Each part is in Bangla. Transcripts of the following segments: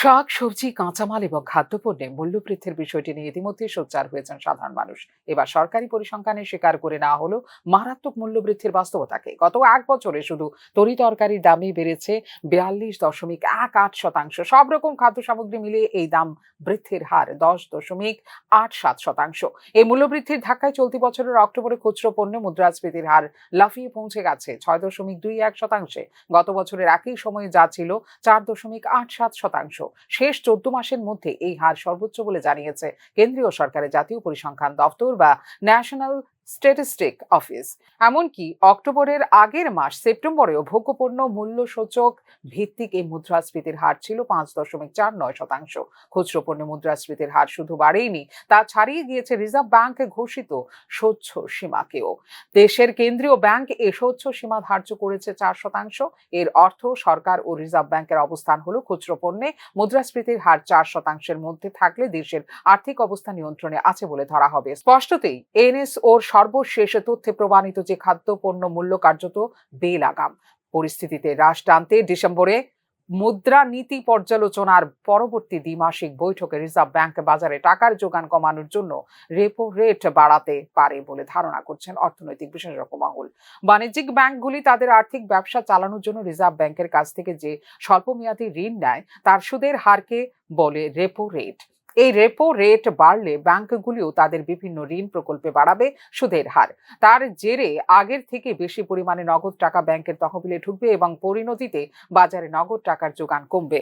শাক, সবজি, কাঁচামাল এবং খাদ্যপণ্যে মূল্যবৃদ্ধির বিষয়টি নিয়ে ইতিমধ্যে সোচ্চার হয়েছেন সাধারণ মানুষ। এবার সরকারি পরিসংখ্যানে স্বীকার করে নেওয়া হলো মারাত্মক মূল্যবৃদ্ধির বাস্তবতাকে। গত এক বছরে শুধু তরি তরকারির দামই বেড়েছে বিয়াল্লিশ দশমিক এক আট শতাংশ। সব রকম খাদ্য সামগ্রী মিলিয়ে এই দাম বৃদ্ধির হার দশ দশমিক আট সাত শতাংশ। এই মূল্যবৃদ্ধির ধাক্কায় চলতি বছরের অক্টোবরে খুচরো পণ্য মুদ্রাস্ফীতির হার লাফিয়ে পৌঁছে গেছে ছয় দশমিক দুই এক শতাংশে। গত বছরের একই সময়ে যা ছিল চার দশমিক আট সাত শতাংশ। শেষ চোদ্দ মাসের মধ্যে এই হার সর্বোচ্চ বলে জানিয়েছে কেন্দ্রীয় সরকারের জাতীয় পরিসংখ্যান দপ্তর বা ন্যাশনাল স্ট্যাটিস্টিক অফিস এমনকি অক্টোবরের আগের মাস, সেপ্টেম্বরেও ভোগ্যপণ্য মূল্য সূচক ভিত্তিক এই মুদ্রাস্ফীতির হার ছিল পাঁচ দশমিক চার নয় শতাংশ। খুচরো পণ্য মুদ্রাস্ফীতির হার শুধু বাড়েইনি, তা ছাড়িয়ে গিয়েছে রিজার্ভ ব্যাংক ঘোষিত স্বচ্ছ সীমাকেও। দেশের কেন্দ্রীয় ব্যাংক এ স্বচ্ছ সীমা ধার্য করেছে চার শতাংশ। এর অর্থ সরকার ও রিজার্ভ ব্যাংকের অবস্থান হলো খুচরো পণ্যে মুদ্রাস্ফীতির হার চার শতাংশের মধ্যে থাকলে দেশের আর্থিক অবস্থা নিয়ন্ত্রণে আছে বলে ধরা হবে। স্পষ্টতেই এনএস ওর সর্বশেষ তথ্যে প্রমাণিত যে খাদ্য পণ্য মূল্য কার্যত বেলাগাম। পরিস্থিতিতে হ্রাস টানতে ডিসেম্বরে মুদ্রা নীতি পর্যালোচনার পরবর্তী দ্বিমাসিক বৈঠকে রিজার্ভ ব্যাংক বাজারে টাকার যোগান কমানোর জন্য রেপো রেট বাড়াতে পারে বলে ধারণা করছেন অর্থনৈতিক বিশেষজ্ঞ মহল। বাণিজ্যিক ব্যাংকগুলি তাদের আর্থিক ব্যবসা চালানোর জন্য রিজার্ভ ব্যাংকের কাছ থেকে যে স্বল্পমেয়াদী ঋণ নেয়, তার সুদের হারকে বলে রেপো রেট এই রেপো রেট বাড়লে ব্যাংকগুলিও তাদের বিভিন্ন ঋণ প্রকল্পে বাড়াবে সুদের হার। তার জেরে আগের থেকে বেশি পরিমাণে নগদ টাকা ব্যাংকের তহবিলে ঢুকবে এবং পরিণতিতে বাজারে নগদ টাকার যোগান কমবে।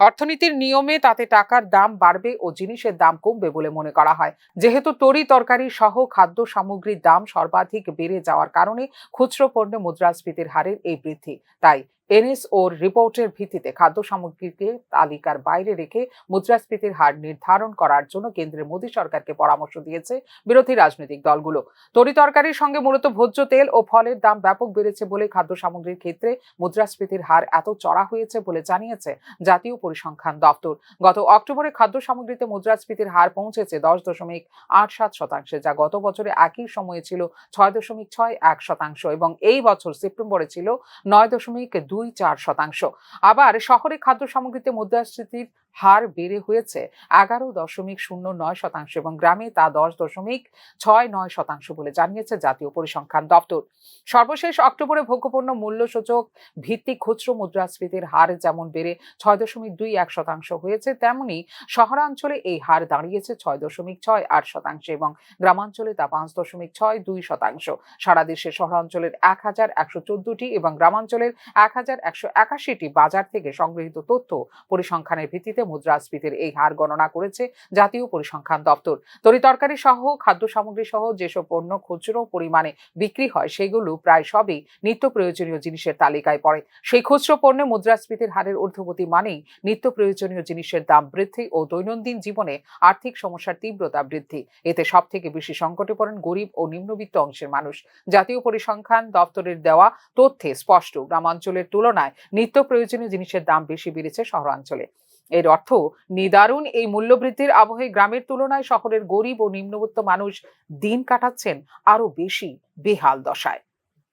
অর্থনীতির নিয়মে তাতে টাকার দাম বাড়বে ও জিনিসের দাম কমবে বলে মনে করা হয়। যেহেতু তরি তরকারি সহ খাদ্য সামগ্রীর দাম সর্বাধিক বেড়ে যাওয়ার কারণে খুচরো পণ্য মুদ্রাস্ফীতির হারের এই বৃদ্ধি। তাই এনএসওর রিপোর্টের ভিত্তিতে খাদ্য সামগ্রীকে তালিকার বাইরে রেখে মুদ্রাস্ফীতির হার নির্ধারণ করার জন্য কেন্দ্রের মোদী সরকারকে পরামর্শ দিয়েছে বিরোধী রাজনৈতিক দলগুলো। তরি তরকারির সঙ্গে মূলত ভোজ্য তেল ও ফলের দাম ব্যাপক বেড়েছে বলে খাদ্য সামগ্রীর ক্ষেত্রে মুদ্রাস্ফীতির হার এত চড়া হয়েছে বলে জানিয়েছে জাতীয় পরিসংখ্যান দপ্তর। গত অক্টোবরে খাদ্য সামগ্রীতে মুদ্রাস্ফীতির হার পৌঁছেছে দশ দশমিক আট সাত শতাংশে, যা গত বছরে একই সময়ে ছিল ছয় দশমিক ছয় এক শতাংশ এবং এই বছর সেপ্টেম্বরে ছিল নয় দশমিক দুই চার শতাংশ। আবার শহরে খাদ্য সামগ্রীতে মুদ্রাস্ফীতির হার বেড়ে হয়েছে এগারো দশমিক শূন্য নয় শতাংশ এবং গ্রামে তা দশ দশমিক ছয় নয় শতাংশ বলে জানিয়েছে জাতীয় পরিসংখ্যান দপ্তর। সর্বশেষ অক্টোবরে ভোগ্যপণ্য মূল্য সূচক ভিত্তিক খুচরো মুদ্রাস্ফীতির হার যেমন বেড়ে ছয় দশমিক দুই এক শতাংশ হয়েছে, তেমনি শহরাঞ্চলে এই হার দাঁড়িয়েছে ছয় দশমিক ছয় আট শতাংশ এবং গ্রামাঞ্চলে তা পাঁচ দশমিক ছয় দুই শতাংশ। সারা দেশে শহরাঞ্চলের এক হাজার একশো চোদ্দটি এবং গ্রামাঞ্চলের এক হাজার একশো একাশিটি বাজার থেকে সংগৃহীত তথ্য পরিসংখ্যানের ভিত্তিতে মুদ্রাস্ফীতির এই হার গণনা করেছে জাতীয় পরিসংখ্যান দপ্তর। তরিতরকারি সহ, খাদ্য সামগ্রী সহ যেসব পণ্য খুচরো পরিমাণে বিক্রি হয়, সেগুলো প্রায় সবই নিত্য প্রয়োজনীয় জিনিসের তালিকায় পড়ে। সেই খুচরো পণ্যে মুদ্রাস্ফীতির হারের ঊর্ধ্বগতি মানেই নিত্য প্রয়োজনীয় জিনিসের দাম বৃদ্ধি ও দৈনন্দিন জীবনে আর্থিক সমস্যার তীব্রতা বৃদ্ধি। এতে সব থেকে বেশি সংকটে পড়েন গরিব ও নিম্নবিত্ত অংশের মানুষ। জাতীয় পরিসংখ্যান দপ্তরের দেওয়া তথ্যে স্পষ্ট, গ্রামাঞ্চলের তুলনায় নিত্য প্রয়োজনীয় জিনিসের দাম বেশি বেড়েছে শহরাঞ্চলে। এর অর্থ, নিদারুণ এই মূল্যবৃদ্ধির আবহে গ্রামের তুলনায় শহরের গরিব ও নিম্নবিত্ত মানুষ দিন কাটাচ্ছেন আরও বেশি বেহাল দশায়।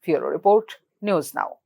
ফিওরো রিপোর্ট, নিউজ নাও।